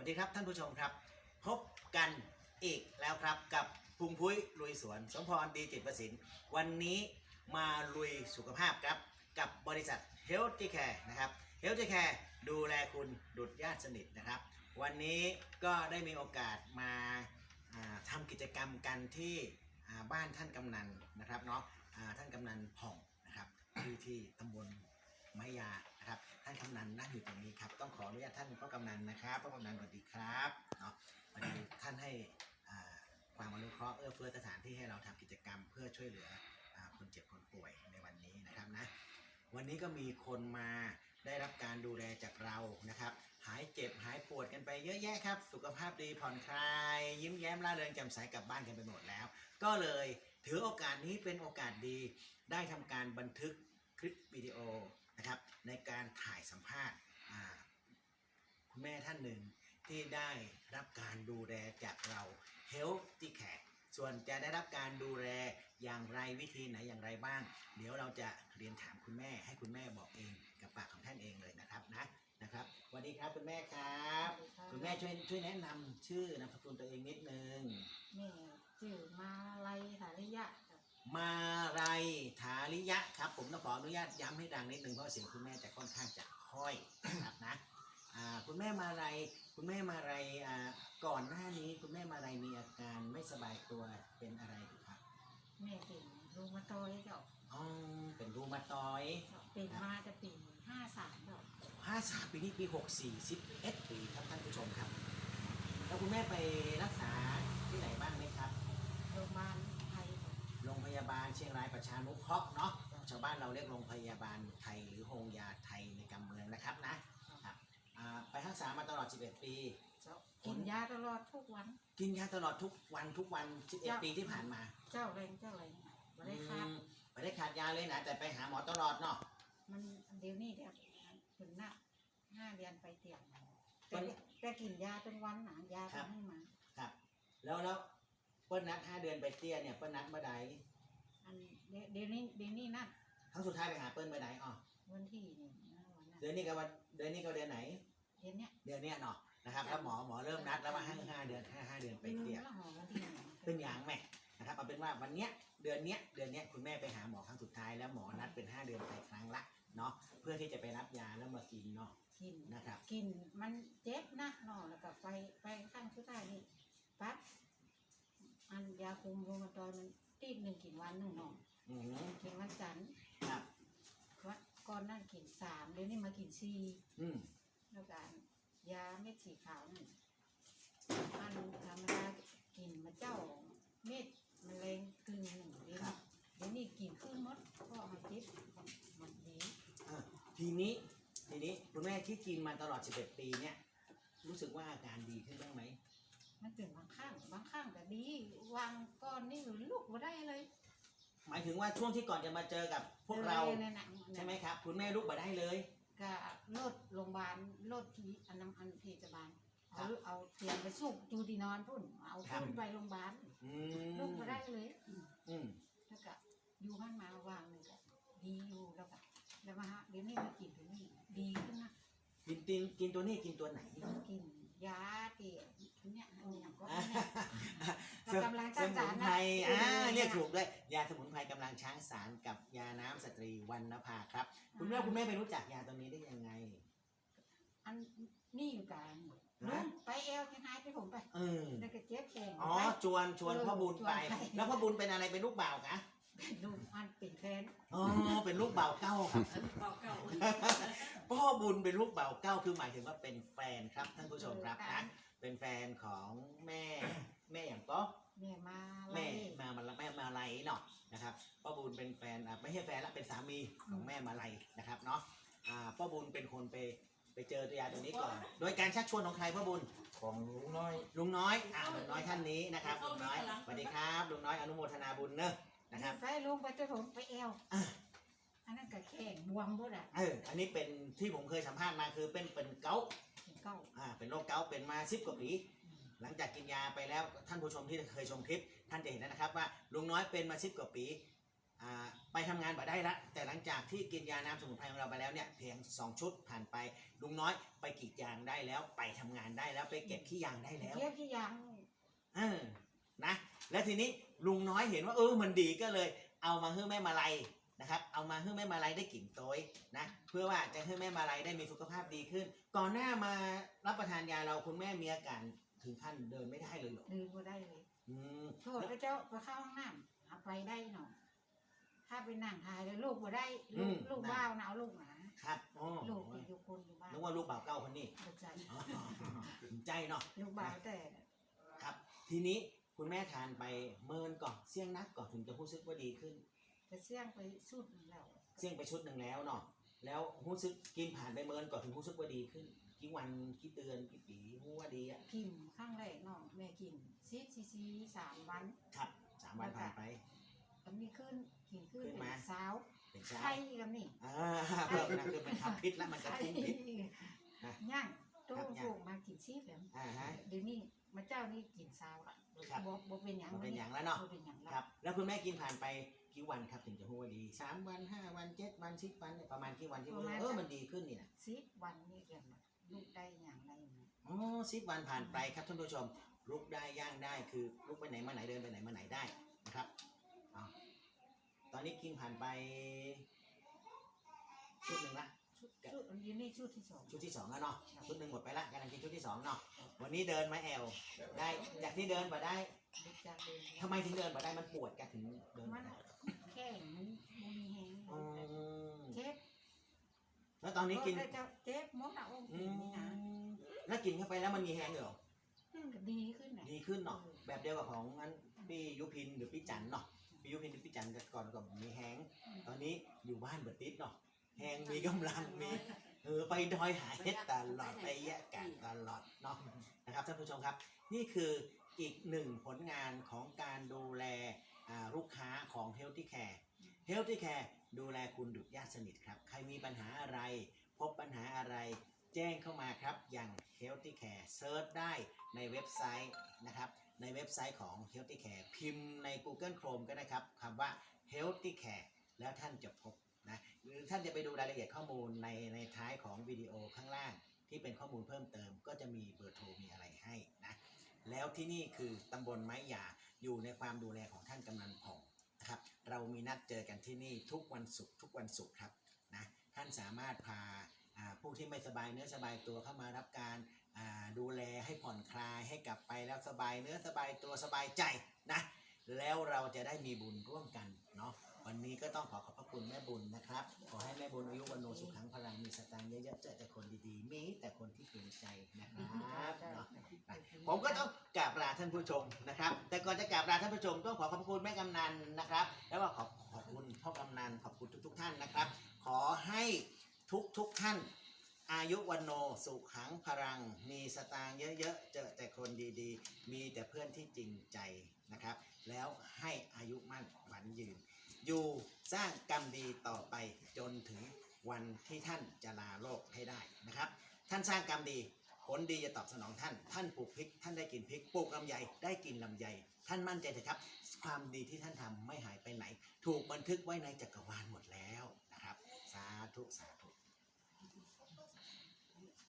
วัสดีครับท่านผู้ชมครับ พบกันอีกแล้วครับกับพุงพุ้ยลุยสวน สมพรดีจิตประสินวันนี้มาลุยสุขภาพครับ กับบริษัท Healthy Care นะครับ Healthy Care ดูแลคุณดุดญาติสนิทนะครับ วันนี้ก็ได้มีโอกาสมาอ่าทำกิจกรรมกันที่บ้านท่านกำนันนะครับเนาะท่านกำนันผ่องนะครับที่ที่ตำบลไม้ยา นะครับ ท่านกำนันนั่งอยู่ตรงนี้ครับ ต้องขออนุญาตท่านพ่อกำนันนะครับพ่อกำนันสวัสดีครับเนาะวันนี้ท่านให้ความอนุเคราะห์เอื้อเฟื้อสถานที่ให้เราทำกิจกรรม เพื่อช่วยเหลืออคนเจ็บคนป่วยในวันนี้นะครับนะวันนี้ก็มีคนมาได้รับการดูแลจากเรานะครับ หายเจ็บหายปวดกันไปเยอะแยะครับ สุขภาพดีผ่อนคลาย ยิ้มแย้มร่าเริงแจ่มใสกลับบ้านกันไปหมดแล้ว ก็เลยถือโอกาสนี้เป็นโอกาสดี ได้ทำการบันทึกคลิปวิดีโอ นะครับ ในการถ่ายสัมภาษณ์อ่าคุณแม่ท่านหนึ่งที่ได้รับการดูแลจากเรา Healthy Care ส่วนจะได้รับการดูแลอย่างไรวิธีไหนอย่างไรบ้าง เดี๋ยวเราจะเรียนถามคุณแม่ให้คุณแม่บอกเองกับปากของท่านเองเลยนะครับนะนะครับสวัสดีครับคุณแม่ครับ คุณแม่ช่วยช่วยแนะนำชื่อนามสกุลตัวเองนิดนึงแม่ชื่อมาลัยหาริยะค่ะ มาไรฐาริยะครับ ผมต้ องขออนุญาตย้ำให้ดังนิดนึงเพราะเสียงคุณแม่จะค่อนข้างจะค่อยนะครับนะอ่าคุณแม่มาไรคุณแม่มาไรอ่าก่อนหน้านี้คุณแม่มาไรมีอาการไม่สบายตัวเป็นอะไรอยู่ครับแม่เป็นรูมาตอยด์เจ้าอ๋อเป็นรูมาตอยด์เป็นมาจะปีห้าสามเจ้าห้าสามปีนี้ปีหกสี่สิบเอ็ดปีครับท่านผู้ชมครับ แล้วคุณแม่ไปรักษาที่ไหนบ้างไหมครับโรงพยาบาลไทยเจ้าโรงพยาบาลเชียงรายประชานุเคราะห์เนาะ ชาวบ้านเราเรียกโรงพยาบาลไทยหรือโฮงยาไทยในกำเมืองนะครับนะครับอ่าไปรักษามาตลอด 11 ปีเจ้ากินยาตลอดทุกวัน กินยาตลอดทุกวันทุกวัน11 ปีที่ผ่านมาเจ้าแรงเจ้าแรงไม่ได้คาดอืมไม่ได้ขาดยาเลยนะ แต่ไปหาหมอตลอดเนาะ มันเดี๋ยวนี้เดี๋ยวคุณหน้าห้าเดือนไปเตียงมัแต่นแต่กินยาเป็นวันหนายาเป็นไม่มา ครับ แล้วแล้วเปิ้ลนัด 5 เดือนไปเตี้ยเนี่ยเปิ้ลนัดเมื่อใดอันเดี๋ยวเดี๋ยวนี้เดี๋ยวนี้นัด ครั้งสุดท้ายไปหาเปิ้ลเมื่อใดอ๋อวันที่นี่นะวันนั้นเดือนนี้กับวันเดือนนี้กับเดือนไหน เดี๋ยวเนี้ยเดือนเนี้ยเนาะนะครับแล้วหมอหมอเริ่มนัดแล้วว่าให้ห้าเดือนห้าห้าเดือนไปลืมเตี้ยแล้วหอวันที่ไหนเป็นอย่างแม่นะครับเอาเป็นว่าวันเนี้ยเดือนเนี้ยเดือนเนี้ยคุณแม่ไปหาหมอครั้งสุดท้ายแล้วหมอนัดเป็น5เดือนไปครั้งละเนาะเพื่อที่จะไปรับยาแล้วมากินเนาะกินนะครับ กินมันเจ็บนะเนาะแล้วก็ไปไปข้างชุดใต้นี่ปั๊บอันยาคุมโรมาตอยด์มันตีดหนึ่งกินวันหนึ่งเนาะอืมกินวันจันทร์ ครับวันก่อนนั่นกินสามเดี๋ยวนี้มากินสี่อืมแล้วก็ยาเม็ดสีขาวนี่อันธรรมดากินมาเจ้าเม็ดมันแรงกึ่งหนึ่งเดี๋ยวนี้เดี๋ยวนี้กินครึ่งหมดก็มาเจ็บมันดีอะทีนี้ทีนี้คุณแม่ที่กินมาตลอด 11 ปีเนี่ย รู้สึกว่าอาการดีขึ้นบ้างไหมมันเป็นบางข้างบางข้างก็ดีวางก้อนนี่หรือลูกมาได้เลย หมายถึงว่าช่วงที่ก่อนจะมาเจอกับพวกเรา นั่นน่ะใช่ไหมครับ คุณแม่ลุกมาได้เลย ก็โลดโรงพยาบาลโลดที่อันนั้นอันพยาบาลครัเอาบเอาเตียงไปสูบจูดีนอนพุ่นเอาครับ พุ่นไปโรงพยาบาลอืมลูกมาได้เลยอืมแล้วก็อยู่บ้านมาวางหนึ่งก็ดีอยู่แล้วก็แล้วมาฮะเดี๋ยวนี้มากินตัวนี้ดีขึ้นนะกินกินกินตัวนี้กินตัวไหน กินยาเตี๋ยเนี่ยอันนี้อย่างก็อะเนี่ยสกำลังสจ้างมุสารนนะไพรอ่าเออเรียกถูกด้วยยาสมุนไพรกำลังช้างสารกับยาน้ำสตรีวันนภาครับ คุณแม่คุณแม่ไปรู้จักยาตัวนี้ได้ยังไง อันนี่อยู่กลางลุงไปเอลจะหายไปผมไปเออแล้วก็เจ็บแขนอ๋อไป ชวนชวนเออพ่อบุญไปชวนไป แล้วพ่อบุญเป็นอะไรเป็นลูกบ่าวคะลุงอันเป็นแฟนอ๋อเป็นลูกบ่าวเก้าครับเก่าเก่าพ่อบุญเป็นลูกบ่าวเก้าคือหมายถึงว่าเป็นแฟนครับท่านผู้ชมครับนะเป็นแฟนของแม่แม่อย่างก็ แม่มาแม่ไล่มามาแม่มาลัย เนาะนะครับป้าบุญเป็นแฟนอะไม่ใช่แฟนละเป็นสามีของแม่มาลัยนะครับเนาะอ่าป้าบุญเป็นคนไปไปเจอตัวยาตัวนี้ก่อน โดยการชักชวนของใครป้าบุญ ของลุงน้อย ลุงน้อยอ่าลุงน้อยท่านนี้นะครับลุงน้อยสวัสดีครับลุงน้อยอนุโมทนาบุญเนอะนะครับไปลุงไปเจอผมไปเอลอะอันนั้นก็แข่งบวมด้วยอะเอออันนี้เป็นที่ผมเคยสัมภาษณ์มาคือเป็นเป็นเกาต์เก่าอ่าเป็นโรคเกาต์เป็นมาสิบกว่าปีหลังจากกินยาไปแล้วท่านผู้ชมที่เคยชมคลิป ท่านจะเห็นแล้วนะครับว่าลุงน้อยเป็นมาสิบกว่าปีอ่าไปทำงานบ่ได้ละแต่หลังจากที่กินยาน้ำสมุนไพรของเราไปแล้วเนี่ยเพียงสองชุดผ่านไปลุงน้อยไปกรีดยางได้แล้วไปทำงานได้แล้วไปเก็บขี้ยางได้แล้วเทียบที่ยังเออนะแล้วทีนี้ลุงน้อยเห็นว่าเออมันดีก็เลย เอามาให้แม่มาลัยนะครับเอามาให้แม่มาลัยได้กลิ่นโต้ยนะเพื่อว่าจะให้แม่มาลัยได้มีสุขภาพดีขึ้น ก่อนหน้ามารับประทานยาเราคุณแม่มีอาการถึงขั้นเดินไม่ได้เลยเหรอดื่มก็ได้เลย อืมโทษพระเจ้าไปเข้าห้องน้ำเอาไปได้หน่อยถ้าไปนั่งทายเลยลูกบ่ได้ลูกลูกบ้าวนะเอาลูกหนาครับอ๋อลูกอยู่คนอยู่บ้านนึกว่าลูกบ่าวเก้าคนนี้ลูกใจอ๋อถึงใจเนาะลูกบ้าวแต่ครับ ทีนี้คุณแม่ทานไปเมินก่อนเสี่ยงนักก่อนถึงจะรู้สึกว่าดีขึ้น จะเสี่ยงไปสุดแล้วเสี่ยงไปชุดหนึ่งแล้วเนาะ แล้วรู้สึกกินผ่านไปเมินก่อนถึงรู้สึกว่าดีขึ้นกี่วันกี่เดือนกี่ปีรู้ว่าดีอะกินข้างแรกน้องแม่กินซีซีซีสามวันครับสามวันผ่านไปก็มีขึ้นกินขึ้นขึ้นเป็นมาสาวเป็นเช้าไข่กับนี่อ่าเพิ่มนะคือมันทำพิษแล้วมันกระไข่ทุ้งพิษนะย่าง ตู้ครับย่างโป่งมากินซีแบบอ่าฮะ เดี๋ยวนี้มาเจ้านี่กินสาวละครับ บ่บ่เป็นหยังมันเป็นอย่างแล้วเนาะบ่เป็นหยังละครับ แล้วคุณแม่กินผ่านไปกี่วันครับถึงจะรู้ว่าดีสามวันห้าวันเจ็ดวันสิบวันเนี่ยประมาณกี่วันที่รู้ว่าเออมันดีขึ้นนี่นะ สิบวันนี่เกิดมาลูกได้อย่างไรนะอ๋อสิบวันผ่านไปครับท่านผู้ชมลุกได้ย่างได้คือลุกไปไหนมาไหนเดินไปไหนมาไหนได้นะครับเอาตอนนี้กินผ่านไปชุดหนึ่งละ ชุดชุดอันนี้นี่ชุดที่สอง ชุดที่สองแล้วเนาะชุดหนึ่งหมดไปละกำลังกินชุดที่สองเนาะวันนี้เดินมาแอลได้จากที่เดินมาได้ลูกจากเดินทำไมถึงเดินมาได้มันปวดกันถึงเดินมัมานได้แข้งมันมันมีแหงอืมเจ็บแล้วตอนนี้กินเจะเจ็บมดอะโอ้อืกินนี่นะมแล้วกินเข้าไปแล้วมันมีแฮงเหรอมันก็ดีขึ้นนะดีขึ้นเนาะแบบเดียวกับของอันพี่ยุพินหรือพี่จันเนาะพี่ยุพินหรือพี่จันแต่ก่อนก็มีแฮง ตอนนี้อยู่บ้านเบิดติดเนาะ แฮงมีกำลังมีเออไปดอยหาเห็ดตลอดไปแยะกันตลอดเนาะนะครับท่านผู้ชมครับ นี่คืออีกหนึ่งผลงานของการดูแลอ่าลูกค้าของ Healthy Care Healthy Care ดูแลคุณดุจญาติสนิทครับ ใครมีปัญหาอะไร พบปัญหาอะไร แจ้งเข้ามาครับ อย่าง Healthy Care เซิร์ชได้ในเว็บไซต์นะครับในเว็บไซต์ของ Healthy Care พิมพ์ใน Google Chrome ก็ได้ครับคำว่า Healthy Care แล้วท่านจะพบ นะหรือท่านจะไปดูรายละเอียดข้อมูลในในท้ายของวิดีโอข้างล่าง ที่เป็นข้อมูลเพิ่มเติม ก็จะมีเบอร์โทรมีอะไรให้นะแล้วที่นี่คือตำบลไม้หยาอยู่ในความดูแลของท่านกำนันผ่องนะครับเรามีนัดเจอกันที่นี่ทุกวันศุกร์ทุกวันศุกร์ครับนะท่านสามารถพาผู้ที่ไม่สบายเนื้อสบายตัวเข้ามารับการดูแลให้ผ่อนคลายให้กลับไปแล้วสบายเนื้อสบายตัวสบายใจนะแล้วเราจะได้มีบุญร่วมกันเนาะ วันนี้ก็ต้องขอขอบพระคุณแม่บุญนะครับ ขอให้แม่บุญอายุวันโนสุขังพลังมีสตางค์เยอะๆเจอแต่คนดีๆ มีแต่คนที่เปลี่ยนใจนะครับเนาะผมก็ต้องกราบลาท่านผู้ชมนะครับ แต่ก่อนจะกราบลาท่านผู้ชมต้องขอขอบคุณแม่กำนันนะครับ แล้วก็ขอบขอบคุณพ่อกำนันขอบคุณทุก ๆ ท่านนะครับ ขอให้ทุกทุกๆท่าน อายุวันโนสุขังพลัง มีสตางค์เยอะๆเจอแต่คนดีๆ มีแต่เพื่อนที่จริงใจนะครับ แล้วให้อายุมั่นขวัญยืน อยู่สร้างกรรมดีต่อไปจนถึงวันที่ท่านจะลาโลกให้ได้นะครับ ท่านสร้างกรรมดีผลดีจะตอบสนองท่าน ท่านปลูกพริก ท่านได้กินพริก ปลูกลำไยได้กินลำไย ท่านมั่นใจเถอะครับ ความดีที่ท่านทำไม่หายไปไหน ถูกบันทึกไว้ในจักรวาลหมดแล้วนะครับ สาธุสาธุ